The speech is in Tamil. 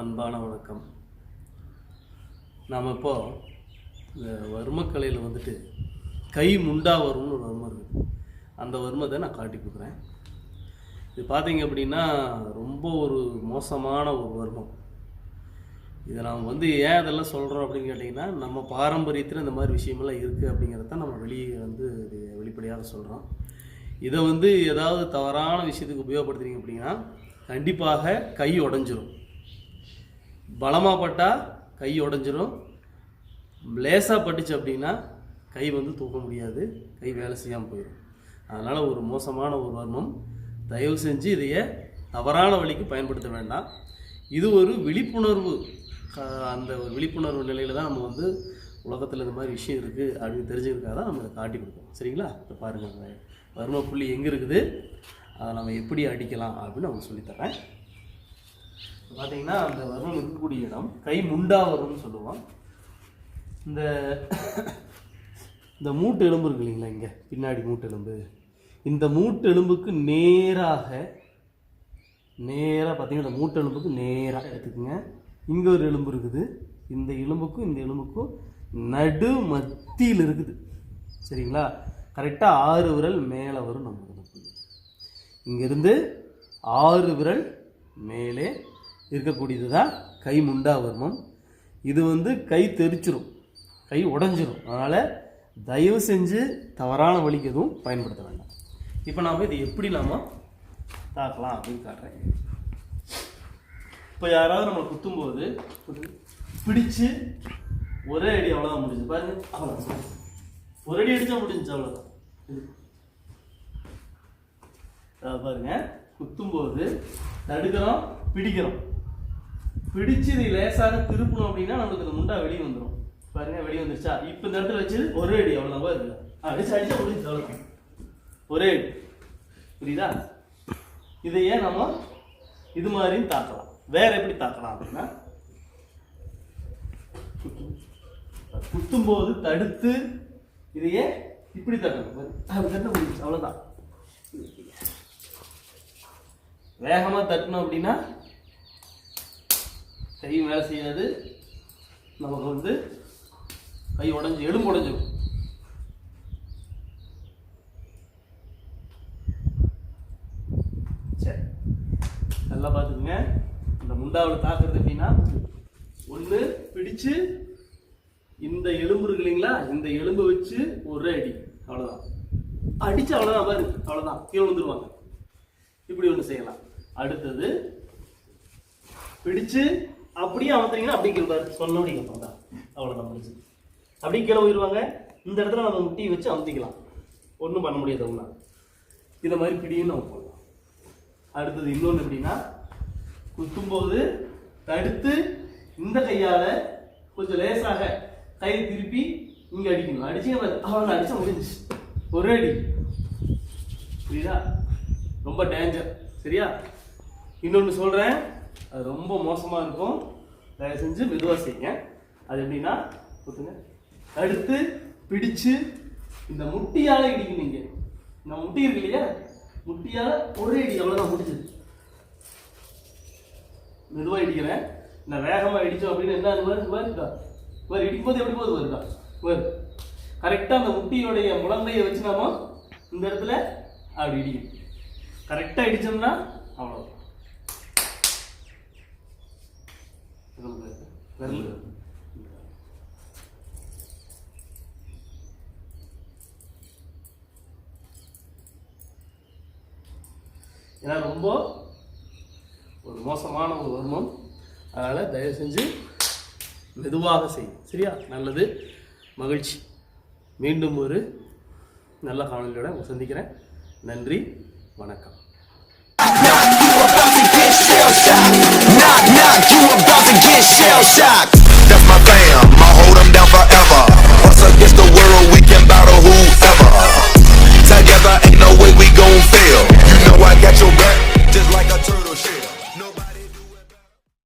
அன்பான வணக்கம். நாம் இப்போ இந்த வர்மக்கலையில் வந்துட்டு கை முண்டா வரும்னு ஒரு வர்மம் இருக்குது அந்த வர்மத்தை நான் காட்டி கொடுக்குறேன். இது பார்த்தீங்க அப்படின்னா ரொம்ப ஒரு மோசமான ஒரு வர்மம். இதை நாம் வந்து ஏன் அதெல்லாம் சொல்கிறோம் அப்படின்னு கேட்டிங்கன்னா நம்ம பாரம்பரியத்தில் இந்த மாதிரி விஷயமெல்லாம் இருக்குது அப்படிங்கிறத நம்ம வெளியே வந்து இது வெளிப்படையாக சொல்கிறோம் இதை வந்து ஏதாவது தவறான விஷயத்துக்கு உபயோகப்படுத்துறீங்க அப்படின்னா கண்டிப்பாக கை உடஞ்சிரும். பலமாக பட்டால் கை உடஞ்சிரும். லேசாக பட்டுச்சு அப்படின்னா கை வந்து தூக்க முடியாது. கை வேலை செய்யாமல் போயிடும் அதனால் ஒரு மோசமான ஒரு வர்மம். தயவு செஞ்சு இதைய தவறான வழிக்கு பயன்படுத்த வேண்டாம். இது ஒரு விழிப்புணர்வு. அந்த ஒரு விழிப்புணர்வு நிலையில் தான் நம்ம வந்து உலகத்தில் இந்த மாதிரி விஷயம் இருக்குது அப்படின்னு தெரிஞ்சுக்கிறதுக்காக தான் நம்ம இதை காட்டி கொடுப்போம் சரிங்களா? இப்போ பாருங்கள் வர்ம புள்ளி எங்கே இருக்குது? அதை நம்ம எப்படி அடிக்கலாம் அப்படின்னு அவங்க சொல்லித்தரேன் பார்த்தீங்கன்னா அந்த வர்மம் இருக்கக்கூடிய இடம் கை முண்டா வரும்னு சொல்லுவோம் இந்த இந்த மூட்டு எலும்பு இருக்கு இல்லைங்களா இங்கே? பின்னாடி மூட்டு எலும்பு. இந்த மூட்டு எலும்புக்கு நேராக நேராக பார்த்தீங்கன்னா இந்த மூட்டு எலும்புக்கு நேராக எடுத்துக்கோங்க. இங்கே ஒரு எலும்பு இருக்குது. இந்த எலும்புக்கும் இந்த எலும்புக்கும் நடு மத்தியில் இருக்குது. சரிங்களா? கரெக்டாக ஆறு விரல் மேலே வரும் நம்ம இங்கேருந்து ஆறு விரல் மேலே இருக்கக்கூடியது தான் கை முண்டா வர்மம். இது வந்து கை தெரிச்சிரும் கை உடஞ்சிரும். அதனால் தயவு செஞ்சு தவறான வழிக்கு எதுவும் பயன்படுத்த வேண்டாம். இப்போ நாம் இது எப்படி நாம் தாக்கலாம் அப்படின்னு காட்டுறேன். இப்போ யாராவது நம்மளை குத்தும்போது பிடிச்சு ஒரே அடி அவ்வளோதான் முடிஞ்சு பாருங்க அவ்வளோதான் ஒரு அடி அடிச்சா முடிஞ்சு அவ்வளோதான் பாருங்க குத்தும்போது தடுக்கிறோம் பிடிக்கிறோம். பிடிச்சது இது லேசாக திருப்பணும் அப்படின்னா நமக்கு இந்த முண்டா வெளியே வந்துடும் பாருங்க வெளியே வந்துருச்சா? இப்போ இந்த இடத்துல வச்சு ஒரே அடி அவ்வளோதான் இருக்கு அடிச்சு அடிச்சா முடிஞ்சு அவ்வளோதான் ஒரே அடி. புரியுதா? இதையே நம்ம இது மாதிரியும் தாக்கலாம். வேற எப்படி தாக்கலாம் அப்படின்னா குத்தும்போது தடுத்து இதையே இப்படி தட்டணும். பாரு. அப்படி தட்ட முடியும் அவ்வளோதான் வேகமாக தட்டணும் அப்படின்னா கை வேலை செய்யாது. நமக்கு வந்து கை உடஞ்சி எலும்பு உடஞ்சிடும் சரி நல்லா பார்த்துக்குங்க. இந்த முண்டாவில் தாக்குறது எப்படின்னா ஒன்று பிடிச்சு இந்த எலும்பு இருக்கு இல்லைங்களா இந்த எலும்பு வச்சு ஒரே அடி. அவ்வளோதான் அடிச்சு அவ்வளோதான் பாரு அவ்வளோதான் கீழே வந்துருவாங்க இப்படி ஒன்று செய்யலாம். அடுத்தது பிடிச்சு அப்படியே அமர்த்துறீங்கன்னா அப்படி கீழே சொன்னபடி சொன்னோடி தான் அவ்வளோதான் முடிச்சு அப்படியே கீழே போயிடுவாங்க இந்த இடத்துல நம்ம முட்டியை வச்சு அமுத்திக்கலாம் ஒன்றும் பண்ண முடியாது ஒன்றா இதை மாதிரி பிடியும் நம்ம போடலாம் அடுத்தது இன்னொன்று எப்படின்னா குத்தும்போது தடுத்து இந்த கையால் கொஞ்சம் லேசாக கையை திருப்பி இங்கே அடிக்கணும். அடிச்சு அவங்க அடிச்சா முடிஞ்சிச்சு. ஒரே அடி. புரியுதா? ரொம்ப டேஞ்சர் சரியா? இன்னொன்று சொல்கிறேன் அது ரொம்ப மோசமாக இருக்கும். தயவு செஞ்சு மெதுவாக செய்யுங்க. அது எப்படின்னா கொடுத்துங்க அடுத்து பிடிச்சு இந்த முட்டியால் இடிக்கணும் இங்கே இந்த முட்டி இருக்கு இல்லையா? முட்டியால் ஒரே இடி அவ்வளோதான் முடிச்சது மெதுவாக இடிக்கிறேன். நான் வேகமாக இடிச்சோம் அப்படின்னு என்ன அது வருதுக்கா மாதிரி இருக்கா இடிக்கும்போது எப்படி போகுது வருதா வரு. கரெக்டாக அந்த முட்டியோடைய முழங்கையை வச்சு நாம இந்த இடத்துல அப்படி இடிக்கணும். கரெக்டாக இடிச்சோம்னா அவ்வளோ விரல் ஏன்னா ரொம்ப ஒரு மோசமான ஒரு வர்மம். அதனால் தயவு செஞ்சு மெதுவாக செய்யும் சரியா? நல்லது. மகிழ்ச்சி. மீண்டும் ஒரு நல்ல காணொலியோட சந்திக்கிறேன். நன்றி. வணக்கம். shell shock.